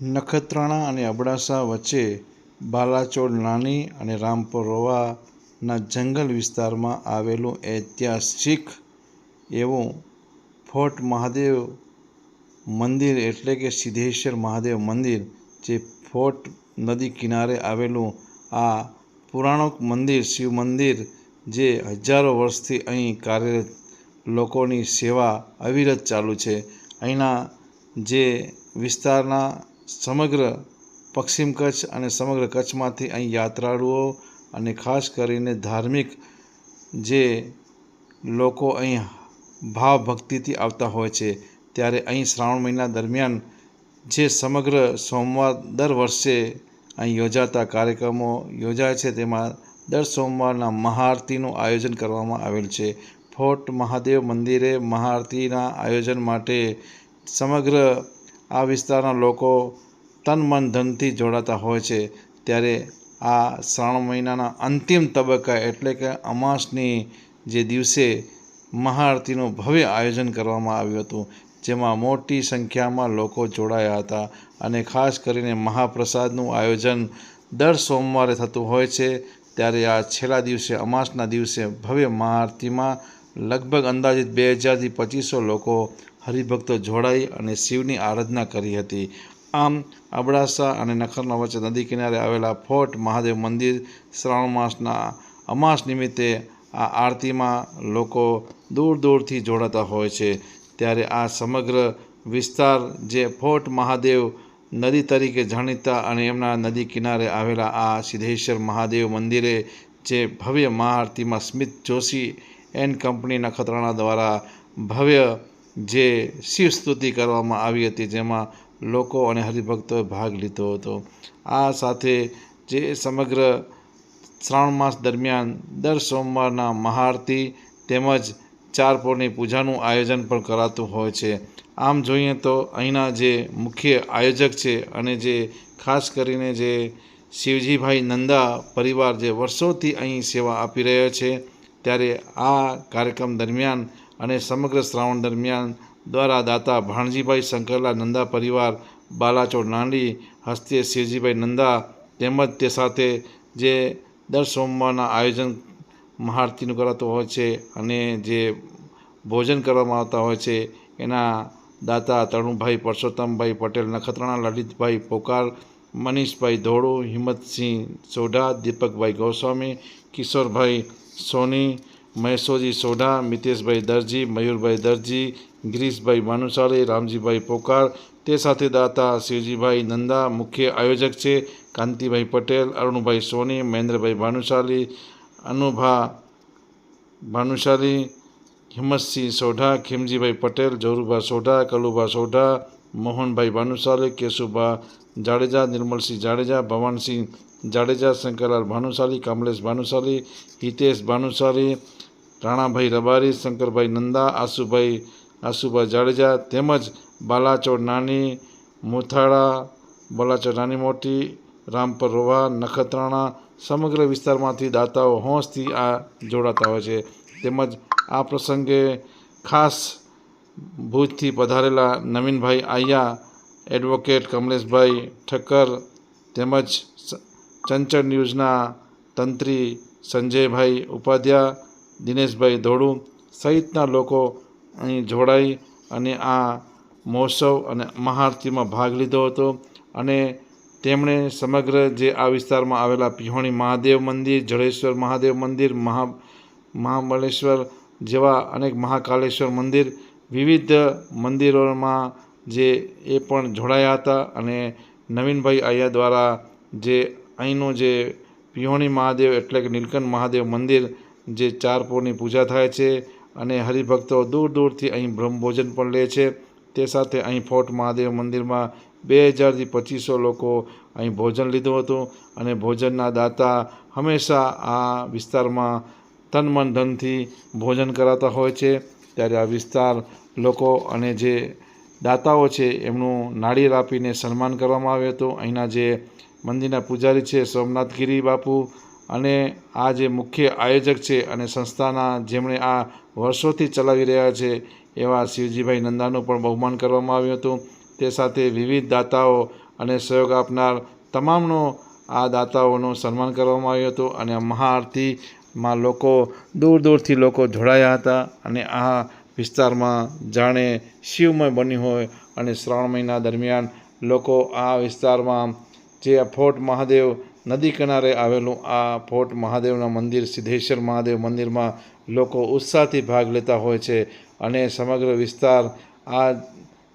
નખત્રાણા અને અબડાસા વચ્ચે બાલાચોડ નાની અને રામપર રોહાના જંગલ વિસ્તારમાં આવેલું ઐતિહાસિક એવું ફોર્ટ મહાદેવ મંદિર એટલે કે સિદ્ધેશ્વર મહાદેવ મંદિર જે ફોર્ટ નદી કિનારે આવેલું આ પુરાણોક મંદિર, શિવ મંદિર જે હજારો વર્ષથી અહીં કાર્યરત લોકોની સેવા અવિરત ચાલુ છે. અહીંના જે વિસ્તારના સમગ્ર પશ્ચિમ કચ્છ અને સમગ્ર કચ્છમાંથી અહીં યાત્રાળુઓ અને ખાસ કરીને ધાર્મિક જે લોકો અહીં ભાવ ભક્તિથી આવતા હોય છે, ત્યારે અહીં શ્રાવણ મહિના દરમિયાન જે સમગ્ર સોમવાર દર વર્ષે અહીં યોજાતા કાર્યક્રમો યોજાય છે, તેમાં દર સોમવારના મહાઆરતીનું આયોજન કરવામાં આવેલ છે. ફોર્ટ મહાદેવ મંદિરે મહાઆરતીના આયોજન માટે સમગ્ર આ વિસ્તારના લોકો તન મન ધનથી જોડાતા હોય છે. ત્યારે આ શ્રાવણ મહિનાના અંતિમ તબક્કા એટલે કે અમાસની જે દિવસે મહાઆરતીનું ભવ્ય આયોજન કરવામાં આવ્યું હતું, જેમાં મોટી સંખ્યામાં લોકો જોડાયા હતા અને ખાસ કરીને મહાપ્રસાદનું આયોજન દર સોમવારે થતું હોય છે. ત્યારે આ છેલ્લા દિવસે, અમાસના દિવસે ભવ્ય મહાઆરતીમાં લગભગ અંદાજિત બે હજારથી પચીસો લોકો હરિભક્તો જોડાઈ અને શિવની આરાધના કરી હતી. આમ, અબડાસા અને નખરના વચ્ચે નદી કિનારે આવેલા ફોર્ટ મહાદેવ મંદિર શ્રાવણ માસના અમાસ નિમિત્તે આ આરતીમાં લોકો દૂર દૂરથી જોડાતા હોય છે. ત્યારે આ સમગ્ર વિસ્તાર જે ફોર્ટ મહાદેવ નદી તરીકે જાણીતા અને એમના નદી કિનારે આવેલા આ સિદ્ધેશ્વર મહાદેવ મંદિરે જે ભવ્ય મહાઆરતીમાં સ્મિત જોશી એન્ડ કંપની નખત્રાણા દ્વારા ભવ્ય જે શિવ સ્તુતિ કરવામાં આવી હતી, જેમાં લોકો અને હરિભક્તોએ ભાગ લીધો હતો. આ સાથે જે સમગ્ર શ્રાવણ માસ દરમિયાન દર સોમવારના મહાઆરતી તેમજ ચાર પોળની પૂજાનું આયોજન પણ કરાતું હોય છે. આમ જોઈએ તો અહીંના જે મુખ્ય આયોજક છે અને જે ખાસ કરીને જે શિવજીભાઈ નંદા પરિવાર જે વર્ષોથી અહીં સેવા આપી રહ્યો છે ત્યારે આ કાર્યક્રમ દરમિયાન અને સમગ્ર શ્રાવણ દરમિયાન દ્વારા દાતા ભાણજીભાઈ શંકરલા નંદા પરિવાર, બાલાચોર નાંડી હસ્તે શિવજીભાઈ નંદા તેમજ તે સાથે જે દર સોમવારના આયોજન મહાઆરતીનું કરાતું હોય છે અને જે ભોજન કરવામાં આવતા હોય છે, એના દાતા તરુણભાઈ પરસોત્તમભાઈ પટેલ, નખત્રાણા લલિતભાઈ પોકાર મનીષભાઈ ધોળો, હિંમતસિંહ સોઢા, દીપકભાઈ ગોસ્વામી, કિશોરભાઈ સોની, મહેશોજી સોઢા, મિતેશભાઈ દરજી, મયુરભાઈ દરજી, ગિરીશભાઈ ભાનુશાળી રામજીભાઈ પોકાર, તે સાથે દાતા શિવજીભાઈ નંદા, મુખ્ય આયોજક છે કાંતિભાઈ પટેલ, અરુણભાઈ સોની, મહેન્દ્રભાઈ ભાનુશાળી અનુભા ભાનુશાળી હિંમતસિંહ સોઢા, ખીમજીભાઈ પટેલ, જોરુભા સોઢા, કલુભા સોઢા મોહનભાઈ ભાનુશાલી કેશુભા જાડેજા, નિર્મલસિંહ જાડેજા, ભવાનસિંહ જાડેજા, શંકરલાલ ભાનુશાલી કમલેશ ભાનુશાલી હિતેશ ભાનુશાલી રાણાભાઈ રબારી, શંકરભાઈ નંદા આસુભાઈ આસુભાઈ જાડેજા તેમજ બાલાચોડ નાની, મુથાળા, બાલાચોડ નાની મોટી, રામપર રોહા નખત્રાણા સમગ્ર વિસ્તારમાંથી દાતાઓ હોંશથી આ જોડાતા હોય છે. તેમજ આ પ્રસંગે ખાસ ભુજથી પધારેલા નવીનભાઈ આયા એડવોકેટ કમલેશભાઈ ઠક્કર તેમજ ચંચળ ન્યૂઝના તંત્રી સંજયભાઈ ઉપાધ્યા, દિનેશભાઈ ધોળુ સહિતના લોકો અહીં જોડાઈ અને આ મહોત્સવ અને મહાઆરતીમાં ભાગ લીધો હતો અને તેમણે સમગ્ર જે આ વિસ્તારમાં આવેલા પિહોણી મહાદેવ મંદિર જળેશ્વર મહાદેવ મંદિર, મહા, મહાબળેશ્વર જેવા અનેક મહાકાલેશ્વર મંદિર વિવિધ મંદિરોમાં જે એ પણ જોડાયા હતા અને નવીનભાઈ આયા દ્વારા જે અહીંનું જે પિહોણી મહાદેવ એટલે કે નીલકંઠ મહાદેવ મંદિર જે ચાર પોરની પૂજા થાય છે અને હરિભક્તો દૂર દૂરથી અહીં બ્રહ્મભોજન પણ લે છે. તે સાથે અહીં ફોર્ટ મહાદેવ મંદિરમાં બે હજારથી પચીસો લોકો અહીં ભોજન લીધું હતું અને ભોજનના દાતા હંમેશા આ વિસ્તારમાં તન મન ધનથી ભોજન કરાતા હોય છે. ત્યારે આ વિસ્તાર લોકો અને જે દાતાઓ છે એમનું નાળિયેર આપીને સન્માન કરવામાં આવ્યું હતું. અહીંના જે મંદિરના પૂજારી છે, સોમનાથ ગિરી બાપુ અને આ જે મુખ્ય આયોજક છે અને સંસ્થાના જેમણે આ વર્ષોથી ચલાવી રહ્યા છે એવા શિવજીભાઈ નંદાનું પણ બહુમાન કરવામાં આવ્યું હતું. તે સાથે વિવિધ દાતાઓ અને સહયોગ આપનાર તમામનો આ દાતાઓનું સન્માન કરવામાં આવ્યું હતું અને આ મહાઆરતીમાં લોકો દૂર દૂરથી લોકો જોડાયા હતા અને આ વિસ્તારમાં જાણે શિવમય બન્યું હોય અને શ્રાવણ મહિના દરમિયાન લોકો આ વિસ્તારમાં જે ફોર્ટ મહાદેવ નદી કિનારે આવેલું આ ફોર્ટ મહાદેવના મંદિર, સિદ્ધેશ્વર મહાદેવ મંદિરમાં લોકો ઉત્સાહથી ભાગ લેતા હોય છે અને સમગ્ર વિસ્તાર આ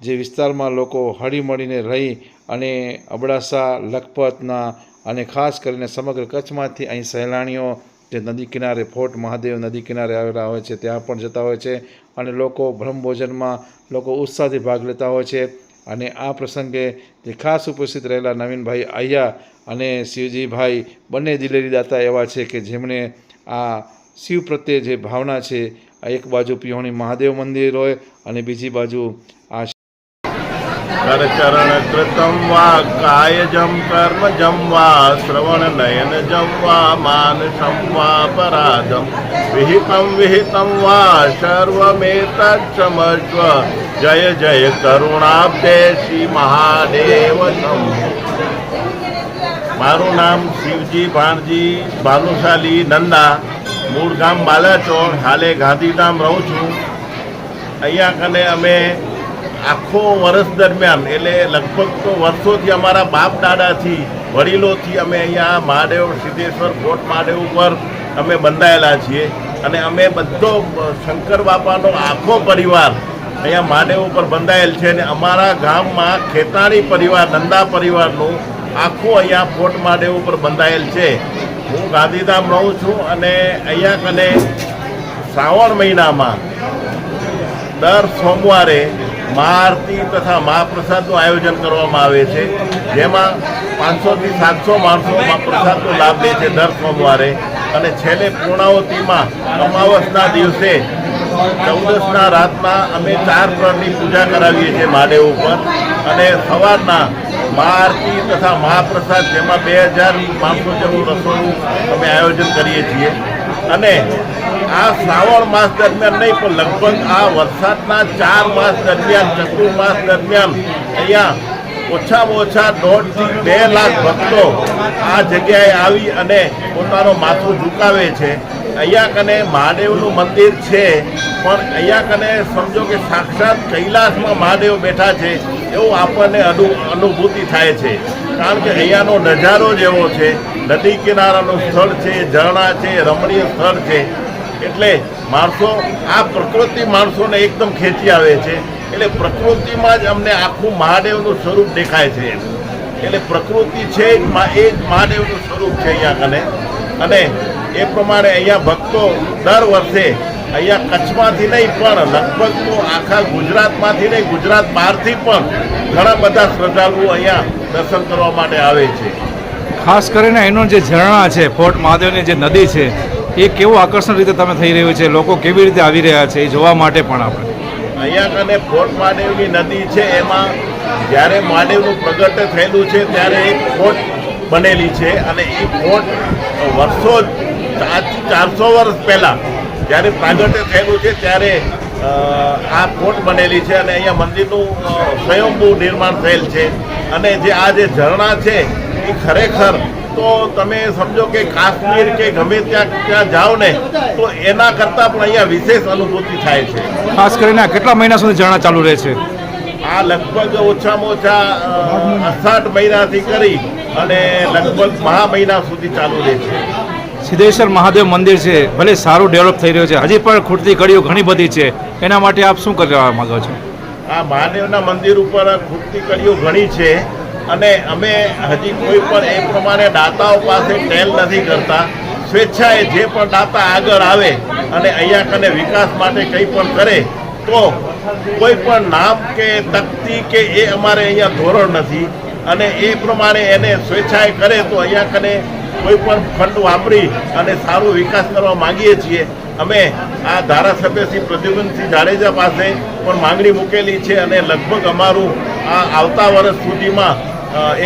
જે વિસ્તારમાં લોકો હળીમળીને રહી અને અબડાસા, લખપતના અને ખાસ કરીને સમગ્ર કચ્છમાંથી અહીં સહેલાણીઓ જે નદી કિનારે ફોર્ટ મહાદેવ નદી કિનારે આવેલા હોય છે, ત્યાં પણ જતા હોય છે અને લોકો બ્રહ્મભોજનમાં લોકો ઉત્સાહથી ભાગ લેતા હોય છે. અને આ પ્રસંગે જે ખાસ ઉપસ્થિત રહેલા નવીનભાઈ આయ్યા અને શિવજીભાઈ, બંને દિલેરી દાતા એવા છે કે જેમણે આ શિવ પ્રત્યે જે ભાવના છે એક બાજુ પિહોણી મહાદેવ મંદિર હોય અને બીજી બાજુ આ કરચરણ કૃતમ વા કાયજમ કર્મજમ વા શ્રવણ નયનજમ વા માનસમ વા પરાધમ વિહિતમ વિહિતમ વા સર્વમેતક્ષમસ્વ જય જય કરુણાબ્દે શ્રી મહાદેવ. મારું નામ શિવજી ભાણજી ભાનુશાલી નંદા મૂળ ગામ બાલાચોર હાલે ગાંધીધામ રહું છું અહીંયા કને અમે આખો વર્ષ દરમિયાન, એટલે લગભગ તો વર્ષોથી અમારા બાપ દાદાથી, વડીલોથી અમે અહીંયા મહાદેવ સિદ્ધેશ્વર કોટ મહાદેવ ઉપર અમે બંધાયેલા છીએ. અને અમે બધો શંકર બાપાનો આખો પરિવાર અહીંયા મહાદેવ ઉપર બંધાયેલ છે અને અમારા ગામમાં ખેતાણી પરિવાર, નંદા પરિવારનું આખું અહીંયા ફોર્ટ મહાદેવ ઉપર બંધાયેલ છે. હું ગાંધીધામ રહું છું અને અહીંયા કને શ્રાવણ મહિનામાં દર સોમવારે મહાઆરતી તથા મહાપ્રસાદનું આયોજન કરવામાં આવે છે. જેમાં પાંચસોથી સાતસો માણસો મહાપ્રસાદનો લાભ લે છે દર સોમવારે. અને છેલ્લે પૂર્ણાવતીમાં અમાવસના દિવસે ચૌદસના રાતના અમે ચાર પ્રણની પૂજા કરાવીએ છીએ મહાદેવ ઉપર. અને સવારના મહાઆરતી તથા મહાપ્રસાદ જેમાં બે હજાર માણસો જેવું રસોડું અમે આયોજન કરીએ છીએ. અને આ શ્રાવણ માસ દરમિયાન નહીં, પણ લગભગ આ વરસાદના ચાર માસ દરમિયાન, ચતુર્માસ દરમિયાન અહીંયા ઓછામાં ઓછા દોઢથી બે લાખ ભક્તો આ જગ્યાએ આવી અને પોતાનો માથું ઝુકાવે છે. અહીંયા કને મહાદેવનું મંદિર છે, પણ અહીંયા કને સમજો કે સાક્ષાત કૈલાસમાં મહાદેવ બેઠા છે, એવું આપણને અનુ, અનુભૂતિ થાય છે. કારણ કે અહીંયાનો નજારો જ એવો છે, નદી કિનારાનું સ્થળ છે, ઝરણા છે, રમણીય સ્થળ છે. એટલે માણસો, આ પ્રકૃતિ માણસોને એકદમ ખેંચી આવે છે. એટલે પ્રકૃતિમાં જ અમને આખું મહાદેવનું સ્વરૂપ દેખાય છે. એટલે પ્રકૃતિ છે એ જ મહાદેવનું સ્વરૂપ છે અહીંયા કને. અને એ પ્રમાણે અહીંયા ભક્તો દર વર્ષે અહીંયા કચ્છમાંથી નહીં, પણ લગભગ તો આખા ગુજરાતમાંથી નહીં, ગુજરાત બહારથી પણ ઘણા બધા શ્રદ્ધાળુઓ અહીંયા દર્શન કરવા માટે આવે છે. ખાસ કરીને એનું જે ઝરણા છે, ફોર્ટ મહાદેવની જે નદી છે એ કેવું આકર્ષણ રીતે તમે થઈ રહ્યું છે? લોકો કેવી રીતે આવી રહ્યા છે? એ જોવા માટે પણ આપણે. અહીંયા કને ફોર્ટ મહાદેવની નદી છે, એમાં જ્યારે મહાદેવનું પ્રગટ થયેલું છે, ત્યારે એક ફોર્ટ બનેલી છે અને એ ફોર્ટ વર્ષો ચારસો વર્ષ પહેલાં જ્યારે પ્રાગટ્ય થયેલું છે, ત્યારે આ ફોર્ટ બનેલી છે અને અહીંયા મંદિરનું સ્વયંભૂ નિર્માણ થયેલ છે. અને જે આ જે ઝરણા છે એ ખરેખર તો તમે સમજો કે કાશ્મીર કે ગમે ત્યાં ત્યાં જાઓ ને તો એના કરતાં પણ અહીંયા વિશેષ અનુભૂતિ થાય છે. ખાસ કરીને કેટલા મહિના સુધી ઝરણા ચાલુ રહે છે? આ લગભગ ઓછામાં ઓછા અ, મહિનાથી કરી અને લગભગ મહા મહિના સુધી ચાલુ રહે છે. સિદ્ધેશ્વર મહાદેવ મંદિર છે ભલે સારું ડેવલપ થઈ રહ્યું છે હજી પણ ખૂટતી કડીઓ ઘણી બધી છે. એના માટે આપ શું કરવા માંગો છો? આ મહાદેવના મંદિર ઉપર ખૂટતી કડીઓ ઘણી છે. અને અમે હજી કોઈ પણ એ પ્રમાણે દાતાઓ પાસે ટેલ નથી કરતા. સ્વેચ્છાએ જે પણ દાતા આગળ આવે અને અહીંયા કને વિકાસ માટે કંઈ પણ કરે, તો કોઈ પણ નામ કે તકતી કે એ અમારે અહીંયા ધોરણ નથી. અને એ પ્રમાણે એને સ્વેચ્છાએ કરે તો અહીંયા કને કોઈ પણ ફંડ વાપરી અને સારો વિકાસ કરવા માંગીએ છીએ. અમે આ ધારાસભ્ય શ્રી પ્રદ્યુમનસિંહ જાડેજા પાસે પણ માંગણી મૂકેલી છે અને લગભગ અમારું આ આવતા વર્ષ સુધીમાં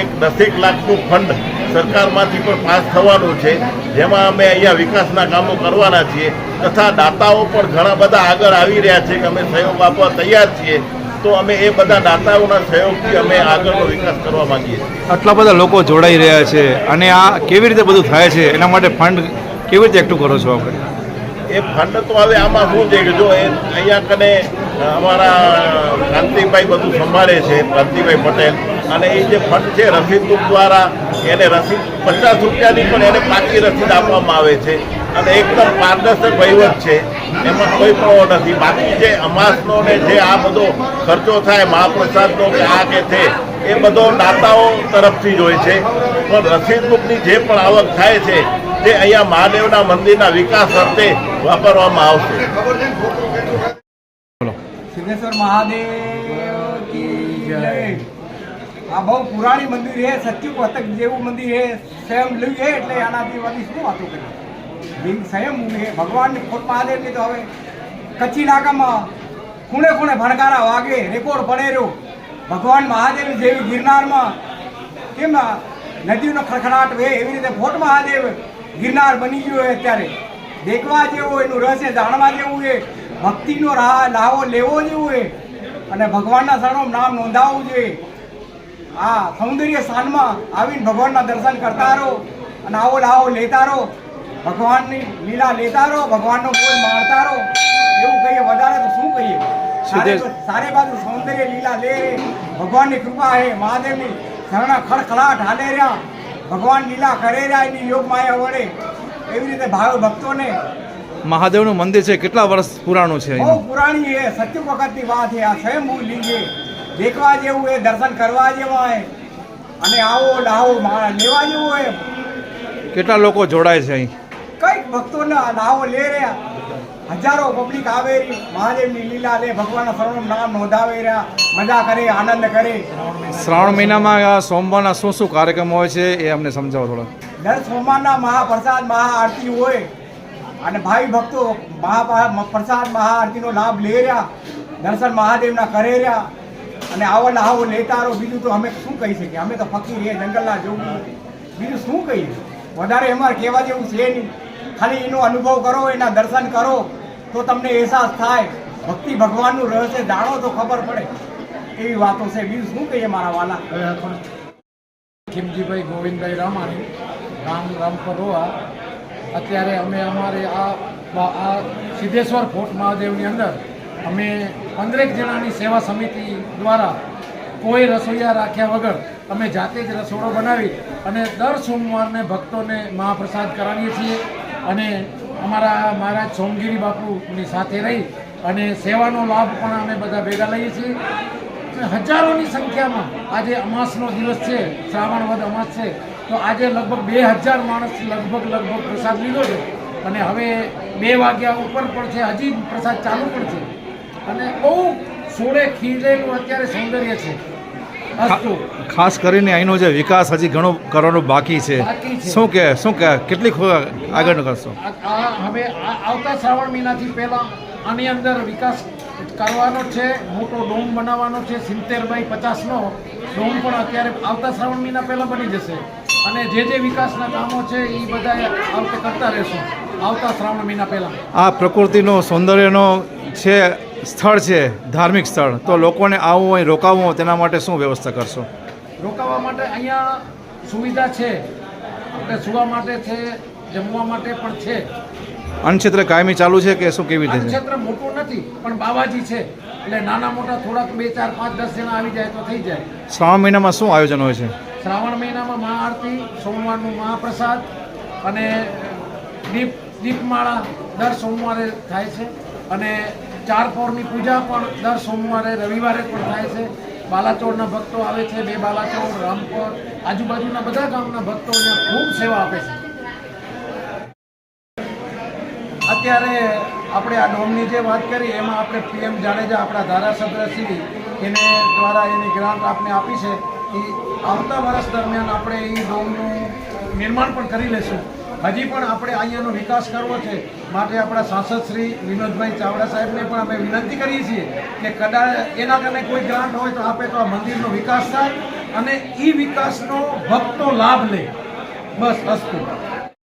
એક દસેક લાખનું ફંડ સરકારમાંથી પણ પાસ થવાનું છે. જેમાં અમે અહીંયા વિકાસના કામો કરવાના છીએ. તથા દાતાઓ પણ ઘણા બધા આગળ આવી રહ્યા છે કે અમે સહયોગ આપવા તૈયાર છીએ. તો અમે એ બધા દાતાઓના સહયોગથી અમે આગળનો વિકાસ કરવા માંગીએ છીએ. આટલા બધા લોકો જોડાઈ રહ્યા છે અને આ કેવી રીતે બધું થાય છે? એના માટે ફંડ કેવી રીતે એકઠું કરો છો આપણે? એ ફંડ તો હવે આમાં શું છે કે જો એ અહીંયા કને અમારા કાંતિભાઈ બધું સંભાળે છે. કાંતિભાઈ પટેલ. અને એ જે ફંડ છે રસીદ દ્વારા એને રસીદ પચાસ રૂપિયાની પણ એને પાકી રસીદ આપવામાં આવે છે. અને એકદમ પારદર્શક વહીવટ છે. એમાં કોઈ પણ નથી. બાકી જે અમાસનો ને જે આ બધો ખર્ચો થાય મહાપ્રસાદનો કે આ કે છે એ બધો દાતાઓ તરફથી જ હોય છે. પણ રસીદ બુકની જે પણ આવક થાય છે તે અહીંયા મહાદેવના મંદિરના વિકાસ અર્થે વાપરવામાં આવશે. સિદ્ધેશ્વર મહાદેવ જય. આ બહુ પુરાણી મંદિર છે સચ્યુ પતક જેવું મંદિર છે, સ્વયં લઈ છે એટલે આનાથી વાળી શું વાતો કરી? બિન સ્વયં છે. ભગવાનની ખોટ મહાદેવની તો હવે કચ્છી નાકામાં ખૂણે ખૂણે ભણકારા વાગે રેકોર્ડ પડે રહ્યો ભગવાન મહાદેવ જેવી ગિરનારમાં કેમ નદીનો ખડખડાટ વે? એવી રીતે ફોટ મહાદેવ ગિરનાર બની ગયો હોય અત્યારે. દેખવા જેવું એનું રહસ્ય જાણવા જેવું છે. ભક્તિનો રાહ લાવો લેવો જેવું છે. અને ભગવાનના શરણો નામ નોંધાવવું જોઈએ આ સૌંદર્ય સ્થાનમાં આવીને ભગવાનના દર્શન કરતા રહો અને આવો લાવો લેતા રહો. ભગવાનની લીલા લેતા રહો ભગવાનનો બોલ માણતા રહો. એવું કહીએ વધારે તો શું કહીએ? સારે બાજુ સૌંદર્ય લીલા લે ભગવાનની કૃપા હે મહાદેવની. શરણા ખડખડાટ હાલે રહ્યા. ભગવાન લીલા કરે રહ્યા એની યોગ માયા વડે. એવી રીતે ભાવ ભક્તોને મહાદેવનું મંદિર છે કેટલા વર્ષ પુરાણું છે બહુ પુરાણી છે સત્ય વખતની વાત છે આ સ્વયંભૂ લિંગ છે દેખવા જેવું એ દર્શન કરવા જેવા હોય અને આવો લાવો લેવા જેવું હોય. કેટલા લોકો જોડાય છે અહીં? કંઈક ભક્તોના લાવો લે રહ્યા. હજારો પબ્લિક આવે મહાદેવની લીલા લે ભગવાનના સર્વનું નામ નોંધાવે રહ્યા. મજા કરે આનંદ કરે. શ્રાવણ મહિનામાં સોમવારના શું શું કાર્યક્રમ હોય છે એ અમને સમજાવો થોડો. દર સોમવારના મહાપ્રસાદ મહાઆરતી હોય. અને ભાઈ ભક્તો મહા પ્રસાદ મહાઆરતીનો લાભ લે રહ્યા. દર્શન મહાદેવના કરે રહ્યા. અને આવો લાવો લેતા રહો બીજું તો અમે શું કહી શકીએ? અમે તો ફકીર એ જંગલના જોગી. બીજું શું કહીએ? વધારે અમારે કહેવા જેવું છે નહીં. ખાલી એનો અનુભવ કરો, એના દર્શન કરો, તો તમને અહેસાસ થાય. ભક્તિ ભગવાનનું રહસ્ય જાણો તો ખબર પડે. એવી વાતો છે. બીજું શું કહીએ મારા વાલા? ખીમજીભાઈ ગોવિંદભાઈ રામાણી, રામ રામપર રોવા અત્યારે અમે અમારે આ આ સિદ્ધેશ્વર ફોર્ટ મહાદેવની અંદર અમે પંદરેક જણાની સેવા સમિતિ દ્વારા કોઈ રસોઈયા રાખ્યા વગર અમે જાતે જ રસોડો બનાવી અને દર સોમવારને ભક્તોને મહાપ્રસાદ કરાવીએ છીએ અને અમારા મહારાજ સોમગીરી બાપુની સાથે રહી અને સેવાનો લાભ પણ અમે બધા ભેગા લઈએ છીએ. હજારોની સંખ્યામાં આજે અમાસનો દિવસ છે, શ્રાવણ વદ અમાસ છે, તો આજે લગભગ બે હજાર માણસ લગભગ લગભગ પ્રસાદ લીધો છે. અને હવે બે વાગ્યા ઉપર પણ છે, હજી પ્રસાદ ચાલુ પણ છે. અને બહુ સોળે ખીલેલું અત્યારે સૌંદર્ય છે. ખાસ કરીને અહીંનો જે વિકાસ હજી ઘણો કરવાનો બાકી છે. શું કે શું કે કેટલીક આગળ કરશો? હવે આવતા શ્રાવણ મહિનાથી પહેલાં આની અંદર વિકાસ કરવાનો છે મોટો ડોમ બનાવવાનો છે સિત્તેર બાય પચાસનો ડોમ પણ અત્યારે આવતા શ્રાવણ મહિના પહેલાં બની જશે. અને જે જે વિકાસના કામો છે એ બધા આવતે કરતા રહેશું આવતા શ્રાવણ મહિના પહેલાં. આ પ્રકૃતિનો સૌંદર્યનો છે સ્થળ છે ધાર્મિક સ્થળ. તો લોકોને આવવું હોય રોકાવવું હોય તેના માટે શું વ્યવસ્થા કરશો? રોકાવા માટે અહીંયા સુવિધા છે. આપણે સુવા માટે છે જમવા માટે પણ છે. અન્નક્ષેત્ર કાયમી ચાલુ છે કે શું કેવી રીતે ક્ષેત્ર મોટું નથી પણ બાવાજી છે. એટલે નાના મોટા થોડાક બે ચાર પાંચ દસ જણા આવી જાય તો થઈ જાય. શ્રાવણ મહિનામાં શું આયોજન હોય છે? શ્રાવણ મહિનામાં મહાઆરતી સોમવારનું મહાપ્રસાદ અને દીપ દીપમાળા દર સોમવારે થાય છે. અને ચાર પોરની પૂજા પણ દર સોમવારે, રવિવારે પણ થાય છે. બાલાચોરના ભક્તો આવે છે, બે બાલાચોર રામપોર આજુબાજુના બધા ગામના ભક્તો ખૂબ સેવા આપે છે. અત્યારે આપણે આ ડોમની જે વાત કરી, એમાં આપણે પીએમ જાડેજા આપણા ધારાસભ્ય શ્રી એને દ્વારા એની ગ્રાન્ટ આપણે આપી છે. એ આવતા વર્ષ દરમિયાન આપણે એ ડોમનું નિર્માણ પણ કરી લેશું. હજી પણ આપણે અહીંયાનો વિકાસ કરવો છે. માટે આપણા સાંસદ શ્રી વિનોદભાઈ ચાવડા સાહેબને પણ અમે વિનંતી કરીએ છીએ કે કદાચ એના કારણે કોઈ ગ્રાન્ટ હોય તો આપે તો આ મંદિરનો વિકાસ થાય અને એ વિકાસનો ભક્તો લાભ લે. બસ, અસ્તુ.